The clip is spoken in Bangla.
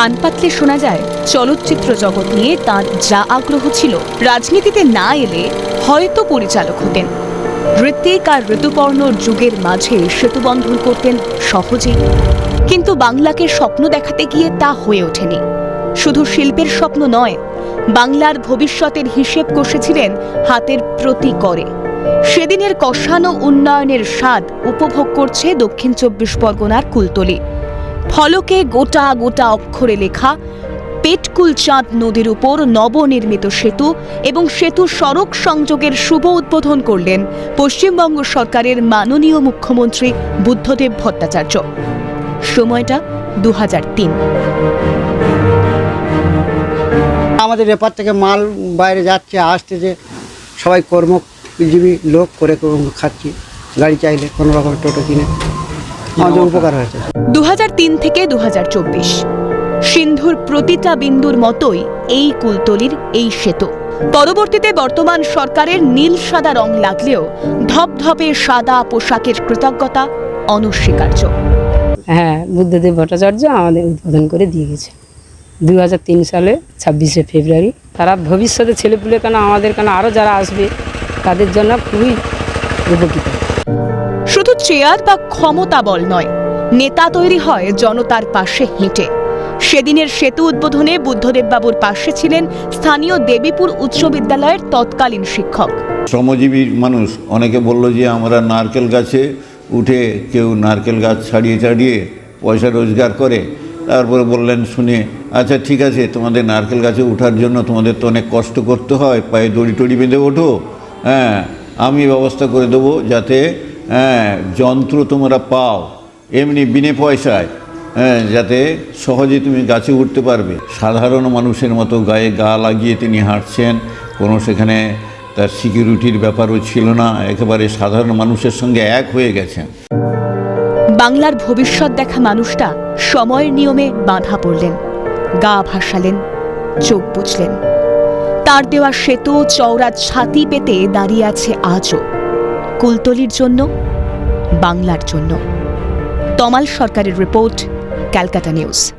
কান পাতলে শোনা যায়, চলচ্চিত্র জগৎ নিয়ে তার যা আগ্রহ ছিল, রাজনীতিতে না এলে হয়তো পরিচালক হতেন। ঋত্বিক আর ঋতুপর্ণর যুগের মাঝে সেতুবন্ধন করতেন সহজেই। কিন্তু বাংলাকে স্বপ্ন দেখাতে গিয়ে তা হয়ে ওঠেনি। শুধু শিল্পের স্বপ্ন নয়, বাংলার ভবিষ্যতের হিসেব কষেছিলেন হাতের প্রতি করে। সেদিনের কষানো উন্নয়নের স্বাদ উপভোগ করছে দক্ষিণ চব্বিশ পরগনার কুলতলি। ফলকে গোটা গোটা অক্ষরে লেখা, পেটকুল চাঁদ নদীর উপর নবনির্মিত সেতু এবং সেতু সড়ক সংযোগের শুভ উদ্বোধন করলেন পশ্চিমবঙ্গ সরকারের মাননীয় মুখ্যমন্ত্রী বুদ্ধদেব ভট্টাচার্য। সময়টা দু আমাদের এপার থেকে মাল বাইরে যাচ্ছে আসতেছে সবাই কর্মজীবী লোক করে খাচ্ছি, গাড়ি চাইলে কোনো রকম টোটো কিনে। আমাদের উপকার হয়েছে। দু হাজার তিন থেকে দু সিন্ধুর প্রতিটা বিন্দুর মতোই এই কুলতলির এই সেতু। পরবর্তীতে বর্তমান সরকারের নীল সাদা রং লাগলেও ধপধপে সাদা পোশাকের কৃতজ্ঞতা অনস্বীকার্য। হ্যাঁ বুদ্ধদেব ভট্টাচার্য আমাদের উদ্বোধন করে দিয়ে গেছে। দু হাজার তিন সালে ছাব্বিশে ফেব্রুয়ারি তারা ভবিষ্যতে ছেলেপুলে কেন আমাদের কেন আরও যারা আসবে তাদের জন্য খুবই উপকৃত। শুধু চেয়ার বা ক্ষমতা বল নয়, নেতা তৈরি হয় জনতার পাশে হেঁটে। সেদিনের সেতু উদ্বোধনে বুদ্ধদেব বাবুর পাশে ছিলেন স্থানীয় দেবীপুর উচ্চ বিদ্যালয়ের তৎকালীন শিক্ষক। শ্রমজীবী মানুষ, অনেকে বলল যে আমরা নারকেল গাছে উঠে কেউ নারকেল গাছ ছাড়িয়ে ছাড়িয়ে পয়সা রোজগার করে, তারপরে বললেন শুনে আচ্ছা ঠিক আছে, তোমাদের নারকেল গাছে ওঠার জন্য তোমাদের তো অনেক কষ্ট করতে হয়, পায়ে দড়ি টড়ি বেঁধে ওঠো। হ্যাঁ আমি ব্যবস্থা করে দেবো যাতে হ্যাঁ যন্ত্র তোমরা পাও। এমনি বিনে পয়সায় হ্যাঁ যাতে সহজে তুমি গাছে উঠতে পারবে। সাধারণ মানুষের মতো গায়ে গা লাগিয়ে তিনি হাঁটছেন। কোনো সেখানে তার সিকিউরিটির ব্যাপারও ছিল না। একেবারে সাধারণ মানুষের সঙ্গে এক হয়ে গেছেন। বাংলার ভবিষ্যৎ দেখা মানুষটা সময়ের নিয়মে বাঁধা পড়লেন। গা ভাসালেন, চোখ বুঝলেন। তার দেওয়া সেতু, চওড়া ছাতি পেতে দাঁড়িয়ে আছে আজও। কুলতলির জন্য, বাংলার জন্য। তমাল সরকারের রিপোর্ট, ক্যালকাটা নিউজ।